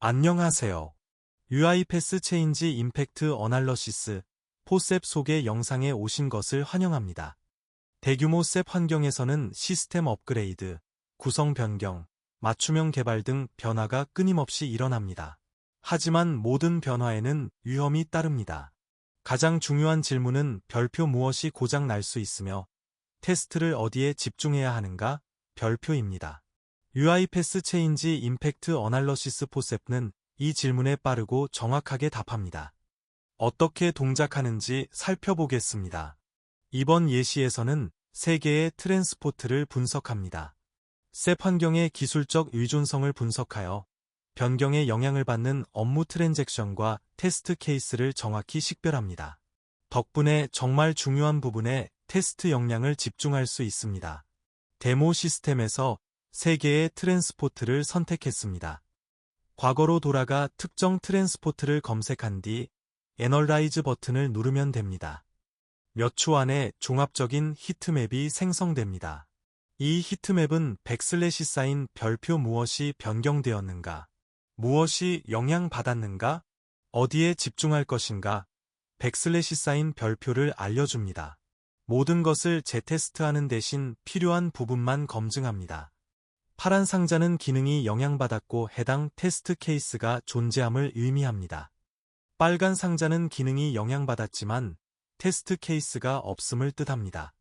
안녕하세요. UI 패스 체인지 임팩트 어날러시스 포셉 속의 영상에 오신 것을 환영합니다. 대규모 셉 환경에서는 시스템 업그레이드, 구성 변경, 맞춤형 개발 등 변화가 끊임없이 일어납니다. 하지만 모든 변화에는 위험이 따릅니다. 가장 중요한 질문은 별표 무엇이 고장 날 수 있으며 테스트를 어디에 집중해야 하는가? 별표입니다. UI 패스 체인지 임팩트 어날러시스 포셉는 이 질문에 빠르고 정확하게 답합니다. 어떻게 동작하는지 살펴보겠습니다. 이번 예시에서는 세 개의 트랜스포트를 분석합니다. 셉 환경의 기술적 의존성을 분석하여 변경에 영향을 받는 업무 트랜잭션과 테스트 케이스를 정확히 식별합니다. 덕분에 정말 중요한 부분에 테스트 역량을 집중할 수 있습니다. 데모 시스템에서 세 개의 트랜스포트를 선택했습니다. 과거로 돌아가 특정 트랜스포트를 검색한 뒤 애널라이즈 버튼을 누르면 됩니다. 몇 초 안에 종합적인 히트맵이 생성됩니다. 이 히트맵은 백슬래시 쌓인 별표 무엇이 변경되었는가, 무엇이 영향받았는가, 어디에 집중할 것인가, 백슬래시 쌓인 별표를 알려줍니다. 모든 것을 재테스트하는 대신 필요한 부분만 검증합니다. 파란 상자는 기능이 영향받았고 해당 테스트 케이스가 존재함을 의미합니다. 빨간 상자는 기능이 영향받았지만 테스트 케이스가 없음을 뜻합니다.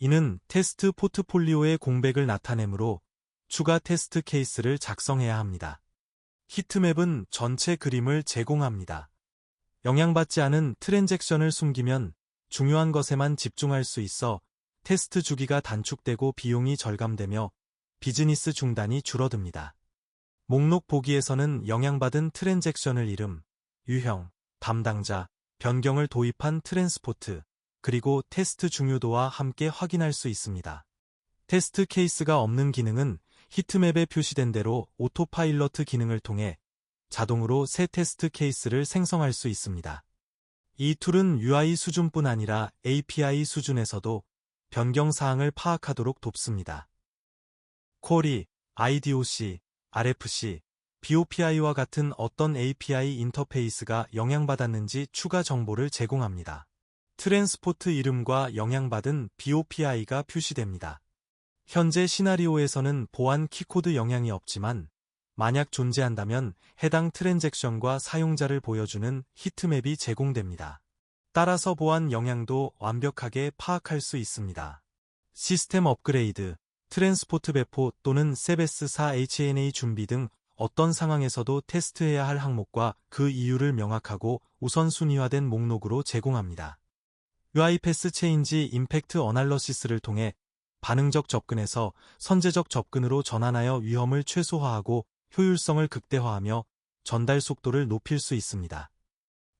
이는 테스트 포트폴리오의 공백을 나타내므로 추가 테스트 케이스를 작성해야 합니다. 히트맵은 전체 그림을 제공합니다. 영향받지 않은 트랜잭션을 숨기면 중요한 것에만 집중할 수 있어 테스트 주기가 단축되고 비용이 절감되며 비즈니스 중단이 줄어듭니다. 목록 보기에서는 영향받은 트랜잭션을 이름, 유형, 담당자, 변경을 도입한 트랜스포트, 그리고 테스트 중요도와 함께 확인할 수 있습니다. 테스트 케이스가 없는 기능은 히트맵에 표시된 대로 오토파일러트 기능을 통해 자동으로 새 테스트 케이스를 생성할 수 있습니다. 이 툴은 UI 수준뿐 아니라 API 수준에서도 변경 사항을 파악하도록 돕습니다. 콜이 IDOC, RFC, BOPI와 같은 어떤 API 인터페이스가 영향받았는지 추가 정보를 제공합니다. 트랜스포트 이름과 영향받은 BOPI가 표시됩니다. 현재 시나리오에서는 보안 키코드 영향이 없지만 만약 존재한다면 해당 트랜잭션과 사용자를 보여주는 히트맵이 제공됩니다. 따라서 보안 영향도 완벽하게 파악할 수 있습니다. 시스템 업그레이드, 트랜스포트 배포 또는 세베스4 HNA 준비 등 어떤 상황에서도 테스트해야 할 항목과 그 이유를 명확하고 우선순위화된 목록으로 제공합니다. UI 패스 체인지 임팩트 어날러시스를 통해 반응적 접근에서 선제적 접근으로 전환하여 위험을 최소화하고 효율성을 극대화하며 전달 속도를 높일 수 있습니다.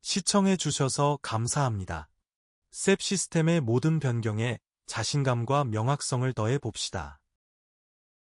시청해 주셔서 감사합니다. 셉 시스템의 모든 변경에 자신감과 명확성을 더해 봅시다.